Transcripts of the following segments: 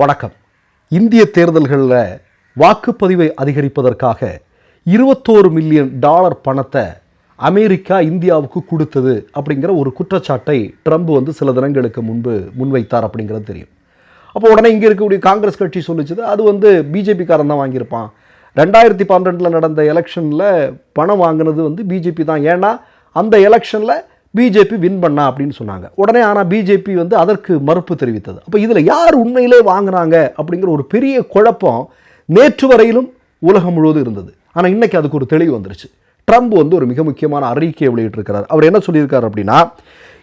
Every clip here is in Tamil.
வணக்கம். இந்திய தேர்தல்களில் வாக்குப்பதிவை அதிகரிப்பதற்காக இருபத்தோரு மில்லியன் டாலர் பணத்தை அமெரிக்கா இந்தியாவுக்கு கொடுத்தது அப்படிங்கிற ஒரு குற்றச்சாட்டை ட்ரம்ப் வந்து சில தினங்களுக்கு முன்பு முன்வைத்தார் அப்படிங்கிறது தெரியும். அப்போ உடனே இங்கே இருக்கக்கூடிய காங்கிரஸ் கட்சி சொல்லிச்சது அது வந்து பிஜேபிக்காரன் தான் வாங்கியிருப்பான். ரெண்டாயிரத்தி பன்னெண்டில் நடந்த எலெக்ஷனில் பணம் வாங்கினது வந்து பிஜேபி தான். ஏன்னா அந்த எலெக்ஷனில் பிஜேபி வின் பண்ணா அப்படின்னு சொன்னாங்க. உடனே ஆனால் பிஜேபி வந்து அதற்கு மறுப்பு தெரிவித்தது. அப்போ இதில் யார் உண்மையிலே வாங்கினாங்க அப்படிங்கிற ஒரு பெரிய குழப்பம் நேற்று வரையிலும் உலகம் முழுவதும் இருந்தது. ஆனால் இன்றைக்கி அதுக்கு ஒரு தெளிவு வந்துருச்சு. ட்ரம்ப் வந்து ஒரு மிக முக்கியமான அறிக்கையை வெளியிட்டிருக்கிறார். அவர் என்ன சொல்லியிருக்கார் அப்படின்னா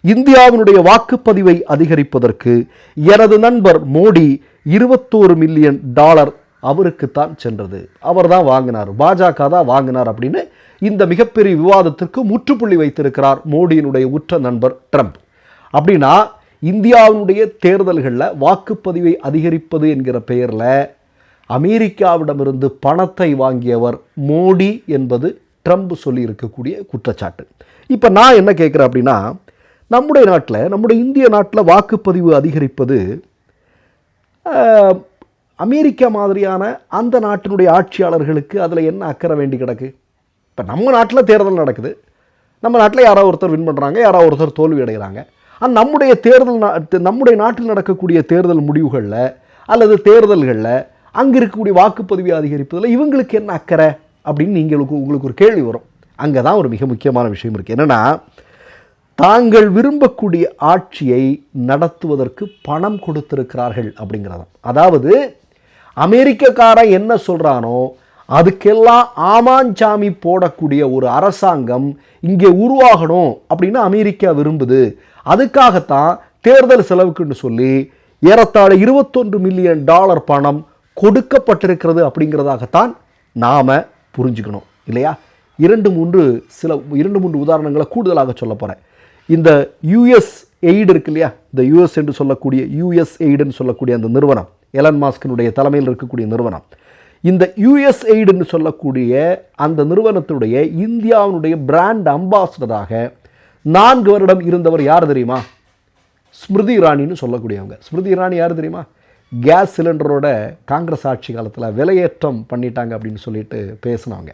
இந்தியாவினுடைய வாக்குப்பதிவை அதிகரிப்பதற்கு எனது நண்பர் மோடி இருபத்தோரு மில்லியன் டாலர் அவருக்குத்தான் சென்றது. அவர் தான் வாங்கினார். பாஜக தான் வாங்கினார் அப்படின்னு இந்த மிகப்பெரிய விவாதத்திற்கு முற்றுப்புள்ளி வைத்திருக்கிறார் மோடியினுடைய உற்ற நண்பர் ட்ரம்ப். அப்படின்னா இந்தியாவினுடைய தேர்தல்களில் வாக்குப்பதிவை அதிகரிப்பது என்கிற பெயரில் அமெரிக்காவிடமிருந்து பணத்தை வாங்கியவர் மோடி என்பது ட்ரம்ப் சொல்லியிருக்கக்கூடிய குற்றச்சாட்டு. இப்போ நான் என்ன கேட்குறேன் அப்படின்னா நம்முடைய நாட்டில் நம்முடைய இந்திய நாட்டில் வாக்குப்பதிவு அதிகரிப்பது அமெரிக்கா மாதிரியான அந்த நாட்டினுடைய ஆட்சியாளர்களுக்கு அதில் என்ன அக்கறை வேண்டி கிடக்கு? இப்போ நம்ம நாட்டில் தேர்தல் நடக்குது. நம்ம நாட்டில் யாரோ ஒருத்தர் வின் பண்ணுறாங்க யாரோ ஒருத்தர் தோல்வி அடைகிறாங்க. ஆனால் நம்முடைய தேர்தல் நம்முடைய நாட்டில் நடக்கக்கூடிய தேர்தல் முடிவுகளில் அல்லது தேர்தல்களில் அங்கே இருக்கக்கூடிய வாக்குப்பதிவு அதிகரிப்பதில் இவங்களுக்கு என்ன அக்கறை அப்படின்னு நீங்களுக்கு உங்களுக்கு ஒரு கேள்வி வரும். அங்கே தான் ஒரு மிக முக்கியமான விஷயம் இருக்குது என்னென்னா தாங்கள் விரும்பக்கூடிய ஆட்சியை நடத்துவதற்கு பணம் கொடுத்திருக்கிறார்கள் அப்படிங்கிறதான் அதாவது அமெரிக்கக்காரன் என்ன சொல்கிறானோ அதுக்கெல்லாம் ஆமாஞ்சாமி போடக்கூடிய ஒரு அரசாங்கம் இங்கே உருவாகணும் அப்படின்னு அமெரிக்கா விரும்புது. அதுக்காகத்தான் தேர்தல் செலவுக்குன்னு சொல்லி ஏறத்தாழ இருபத்தொன்று மில்லியன் டாலர் பணம் கொடுக்கப்பட்டிருக்கிறது அப்படிங்கிறதாகத்தான் நாம் புரிஞ்சுக்கணும் இல்லையா? இரண்டு மூன்று சில இரண்டு மூன்று உதாரணங்களை கூடுதலாக சொல்ல போகிறேன் இந்த யுஎஸ் எய்டு இருக்கு இல்லையா? இந்த யுஎஸ் என்று சொல்லக்கூடிய யுஎஸ் எய்டுன்னு சொல்லக்கூடிய அந்த நிறுவனம் எலன் மாஸ்கினுடைய தலைமையில் இருக்கக்கூடிய நிறுவனம் இந்த யுஎஸ் எய்டுன்னு சொல்லக்கூடிய அந்த நிறுவனத்துடைய இந்தியாவினுடைய பிராண்ட் அம்பாசடராக நான்கு வருடம் இருந்தவர் யார் தெரியுமா? ஸ்மிருதி இராணின்னு சொல்லக்கூடியவங்க. ஸ்மிருதி இராணி யார் தெரியுமா? கேஸ் சிலிண்டரோட காங்கிரஸ் ஆட்சி காலத்தில் விலையேற்றம் பண்ணிட்டாங்க அப்படின்னு சொல்லிட்டு பேசினாங்க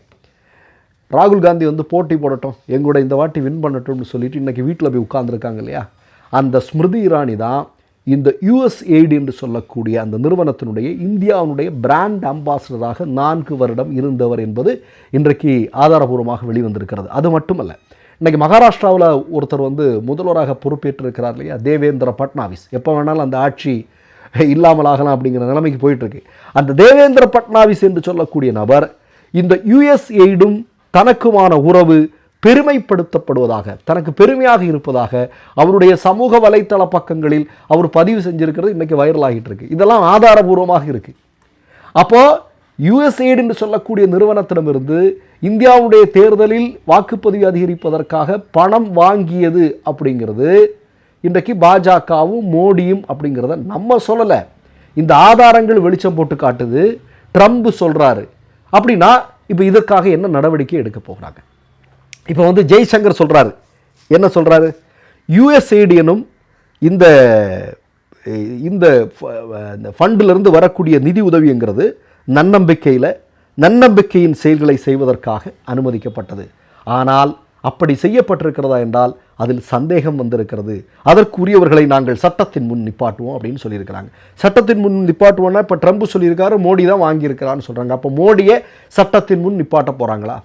ராகுல் காந்தி வந்து போட்டி போடட்டும் எங்களோட இந்த வாட்டி வின் பண்ணட்டும்னு சொல்லிட்டு இன்றைக்கி வீட்டில் போய் உட்காந்துருக்காங்க இல்லையா? அந்த ஸ்மிருதி இராணி தான் இந்த யுஎஸ்எய்டு என்று சொல்லக்கூடிய அந்த நிறுவனத்தினுடைய இந்தியாவினுடைய பிராண்ட் அம்பாசடராக நான்கு வருடம் இருந்தவர் என்பது இன்றைக்கு ஆதாரபூர்வமாக வெளிவந்திருக்கிறது. அது மட்டுமல்ல இன்றைக்கி மகாராஷ்டிராவில் ஒருத்தர் வந்து முதல்வராக பொறுப்பேற்றிருக்கிறார் இல்லையா? தேவேந்திர பட்னாவிஸ். எப்போ வேணாலும் அந்த ஆட்சி இல்லாமல் ஆகலாம் அப்படிங்கிற நிலைமைக்கு போயிட்டுருக்கு. அந்த தேவேந்திர பட்னாவிஸ் என்று சொல்லக்கூடிய நபர் இந்த யுஎஸ்எய்டும் தனக்குமான உறவு பெருமைப்படுத்தப்படுவதாக தனக்கு பெருமையாக இருப்பதாக அவருடைய சமூக வலைத்தள பக்கங்களில் அவர் பதிவு செஞ்சுருக்கிறது இன்றைக்கி வைரலாகிட்டு இருக்கு. இதெல்லாம் ஆதாரபூர்வமாக இருக்குது அப்போது யுஎஸ்ஏடு என்று சொல்லக்கூடிய நிறுவனத்திடமிருந்து இந்தியாவுடைய தேர்தலில் வாக்குப்பதிவு அதிகரிப்பதற்காக பணம் வாங்கியது அப்படிங்கிறது இன்றைக்கு பாஜகவும் மோடியும் அப்படிங்கிறத நம்ம சொல்லலை. இந்த ஆதாரங்கள் வெளிச்சம் போட்டு காட்டுது ட்ரம்ப் சொல்கிறாரு அப்படின்னா இப்போ இதற்காக என்ன நடவடிக்கை எடுக்க போகிறாங்க? இப்போ வந்து ஜெய்சங்கர் சொல்கிறாரு என்ன சொல்கிறாரு யுஎஸ்ஏடி எனும் இந்த இந்த இந்த ஃபண்டிலிருந்து வரக்கூடிய நிதி உதவிங்கிறது நன்னம்பிக்கையில் நன்னம்பிக்கையின் செயல்களை செய்வதற்காக அனுமதிக்கப்பட்டது. ஆனால் அப்படி செய்யப்பட்டிருக்கிறதா என்றால் அதில் சந்தேகம் வந்திருக்கிறது. அதற்குரியவர்களை நாங்கள் சட்டத்தின் முன் நிப்பாட்டுவோம் அப்படின்னு சொல்லியிருக்கிறாங்க. சட்டத்தின் முன் நிப்பாட்டுவோன்னா இப்போ ட்ரம்ப் சொல்லியிருக்காரு மோடி தான் வாங்கியிருக்கிறான்னு சொல்கிறாங்க அப்போ மோடியை சட்டத்தின் முன் நிப்பாட்ட போகிறாங்களா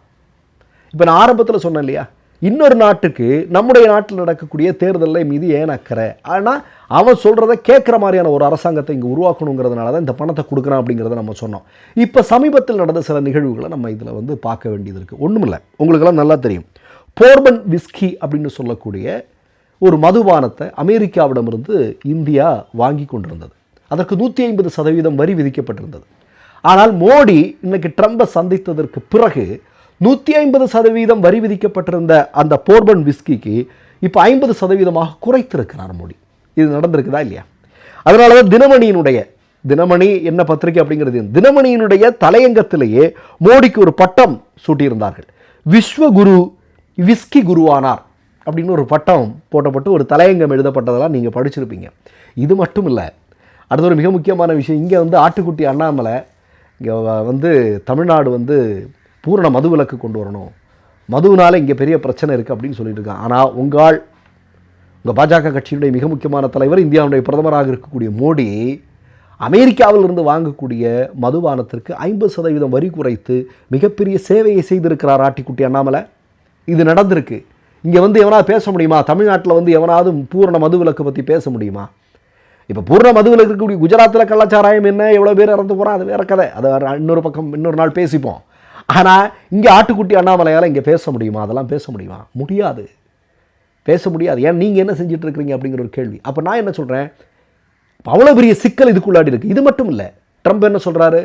இப்போ நான் ஆரம்பத்தில் சொன்னேன் இல்லையா? இன்னொரு நாட்டுக்கு நம்முடைய நாட்டில் நடக்கக்கூடிய தேர்தலில் மீது ஏன் அக்கறை? ஆனால் அவன் சொல்கிறத கேட்குற மாதிரியான ஒரு அரசாங்கத்தை இங்கே உருவாக்கணுங்கிறதுனால தான் இந்த பணத்தை கொடுக்குறான் அப்படிங்கிறத நம்ம சொன்னோம். இப்போ சமீபத்தில் நடந்த சில நிகழ்வுகளை நம்ம இதில் வந்து பார்க்க வேண்டியது இருக்குது ஒன்றுமில்லை உங்களுக்கெல்லாம் நல்லா தெரியும். போர்பன் விஸ்கி அப்படின்னு சொல்லக்கூடிய ஒரு மதுபானத்தை அமெரிக்காவிடமிருந்து இந்தியா வாங்கி கொண்டிருந்தது. அதற்கு நூற்றி ஐம்பது சதவீதம் வரி விதிக்கப்பட்டிருந்தது. ஆனால் மோடி இன்னைக்கு ட்ரம்பை சந்தித்ததற்கு பிறகு நூற்றி ஐம்பது சதவீதம் வரி விதிக்கப்பட்டிருந்த அந்த போர்பன் விஸ்கிக்கு இப்போ ஐம்பது சதவீதமாக குறைத்திருக்கிறார் மோடி. இது நடந்திருக்குதா இல்லையா? அதனால தான் தினமணியினுடைய தினமணி என்ன பத்திரிகை அப்படிங்கிறது? தினமணியினுடைய தலையங்கத்திலேயே மோடிக்கு ஒரு பட்டம் சூட்டியிருந்தார்கள். விஸ்வகுரு விஸ்கி குருவானார் அப்படின்னு ஒரு பட்டம் போட்டப்பட்டு ஒரு தலையங்கம் எழுதப்பட்டதெல்லாம் நீங்கள் படிச்சிருப்பீங்க. இது மட்டும் இல்லை அடுத்த ஒரு மிக முக்கியமான விஷயம் இங்கே வந்து ஆட்டுக்குட்டி அண்ணாமலை இங்கே வந்து தமிழ்நாடு வந்து பூரண மது விலக்கு கொண்டு வரணும். மதுவினால் இங்கே பெரிய பிரச்சனை இருக்குது அப்படின்னு சொல்லிட்டு இருக்காங்க. ஆனால் உங்கள் உங்கள் பாஜக கட்சியினுடைய மிக முக்கியமான தலைவர் இந்தியாவுடைய பிரதமராக இருக்கக்கூடிய மோடி அமெரிக்காவிலிருந்து வாங்கக்கூடிய மதுபானத்திற்கு ஐம்பது சதவீதம் வரி குறைத்து மிகப்பெரிய சேவையை செய்திருக்கிறார் ஆட்டிக்குட்டி அண்ணாமலை. இது நடந்திருக்கு. இங்கே வந்து எவனாவது பேச முடியுமா? தமிழ்நாட்டில் வந்து எவனாவது பூரண மதுவிலக்கு பற்றி பேச முடியுமா? இப்போ பூர்ண மதுவில் இருக்கக்கூடிய குஜராத்தில் கலாச்சாராயம் என்ன? எவ்வளோ பேர் இறந்து போகிறான் அது வேற கதை. அதை இன்னொரு பக்கம் இன்னொரு நாள் பேசிப்போம். ஆனால் இங்கே ஆட்டுக்குட்டி அண்ணாமலையால் இங்கே பேச முடியுமா? அதெல்லாம் பேச முடியுமா? முடியாது. பேச முடியாது. ஏன் நீங்கள் என்ன செஞ்சிட்ருக்கிறீங்க அப்படிங்கிற ஒரு கேள்வி. அப்போ நான் என்ன சொல்கிறேன் அவ்வளோ பெரிய சிக்கல் இதுக்குள்ளாடி இருக்குது இது மட்டும் இல்லை. ட்ரம்ப் என்ன சொல்கிறாரு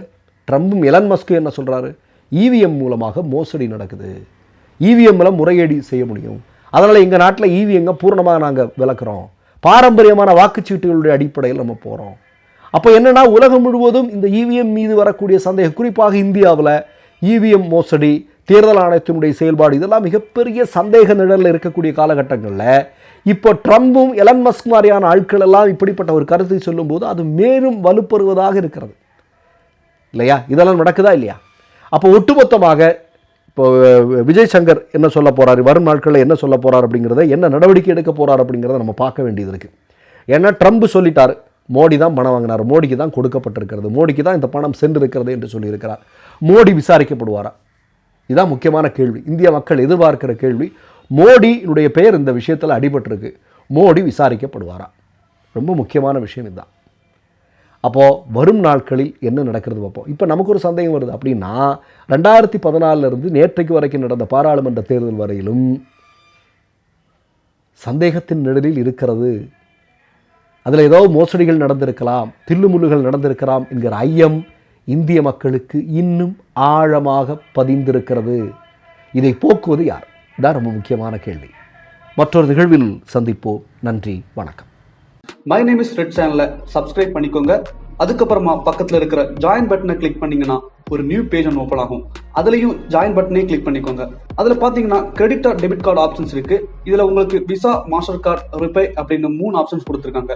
ட்ரம்பும் எலன் மஸ்க்கு என்ன சொல்கிறாரு இவிஎம் மூலமாக மோசடி நடக்குது. இவிஎம்மில் முறையீடு செய்ய முடியும். அதனால் எங்கள் நாட்டில் இவிஎங்க பூர்ணமாக நாங்கள் விளக்குறோம். பாரம்பரியமான வாக்குச்சீட்டுகளுடைய அடிப்படையில் நம்ம போகிறோம் அப்போ என்னன்னா உலகம் முழுவதும் இந்த இவிஎம் மீது வரக்கூடிய சந்தேகம் குறிப்பாக இந்தியாவில் இவிஎம் மோசடி தேர்தல் ஆணையத்தினுடைய செயல்பாடு இதெல்லாம் மிகப்பெரிய சந்தேக நிழலில் இருக்கக்கூடிய காலகட்டங்களில் இப்போ ட்ரம்பும் எலன் மஸ்க் மாதிரியான ஆட்கள் எல்லாம் இப்படிப்பட்ட ஒரு கருத்தை சொல்லும்போது அது மேலும் வலுப்பெறுவதாக இருக்கிறது. இல்லையா? இதெல்லாம் நடக்குதா இல்லையா? அப்போ ஒட்டுமொத்தமாக இப்போ விஜய் சங்கர் என்ன சொல்ல போகிறார் வரும் நாட்களில் என்ன சொல்ல போகிறார் அப்படிங்கிறத என்ன நடவடிக்கை எடுக்க போறார் அப்படிங்கிறத நம்ம பார்க்க வேண்டியது இருக்குது ஏன்னா ட்ரம்ப் சொல்லிட்டார். மோடி தான் பணம் வாங்கினார் மோடிக்கு தான் கொடுக்கப்பட்டிருக்கிறது மோடிக்கு தான் இந்த பணம் சென்றிருக்கிறது என்று சொல்லியிருக்கிறார். மோடி விசாரிக்கப்படுவாரா? இதுதான் முக்கியமான கேள்வி. இந்திய மக்கள் எதிர்பார்க்கிற கேள்வி. மோடியினுடைய பெயர் இந்த விஷயத்தில் அடிபட்டிருக்கு. மோடி விசாரிக்கப்படுவாரா? ரொம்ப முக்கியமான விஷயம் இதுதான். அப்போது வரும் நாட்களில் என்ன நடக்கிறது பார்ப்போம். இப்போ நமக்கு ஒரு சந்தேகம் வருது. அப்படின்னா ரெண்டாயிரத்தி பதினாலிருந்து நேற்றைக்கு வரைக்கும் நடந்த பாராளுமன்ற தேர்தல் வரையிலும் சந்தேகத்தின் நிழலில் இருக்கிறது அதில் ஏதோ மோசடிகள் நடந்திருக்கலாம் தில்லுமுல்லுகள் நடந்திருக்கலாம் என்கிற ஐயம் இந்திய மக்களுக்கு இன்னும் ஆழமாக பதிந்திருக்கிறது. இதை போக்குவது யார்? இதான் ரொம்ப முக்கியமான கேள்வி. மற்றொரு நிகழ்வில் சந்திப்போம். நன்றி வணக்கம். மை நேம் இஸ் ரெட் சேனலை சப்ஸ்கிரைப் பண்ணிக்கோங்க. அதுக்கப்புறமா பக்கத்தில் இருக்கிற ஜாயின் பட்டனை கிளிக் பண்ணீங்கன்னா ஒரு நியூ பேஜ் ஒன்று ஓப்பன் ஆகும். அதுலேயும் ஜாயின் பட்டனே கிளிக் பண்ணிக்கோங்க. அதில் பார்த்தீங்கன்னா credit or debit card options இருக்குது இதில் உங்களுக்கு விசா மாஸ்டர் கார்டு ரிப்பே அப்படின்னு மூணு ஆப்ஷன்ஸ் கொடுத்துருக்காங்க.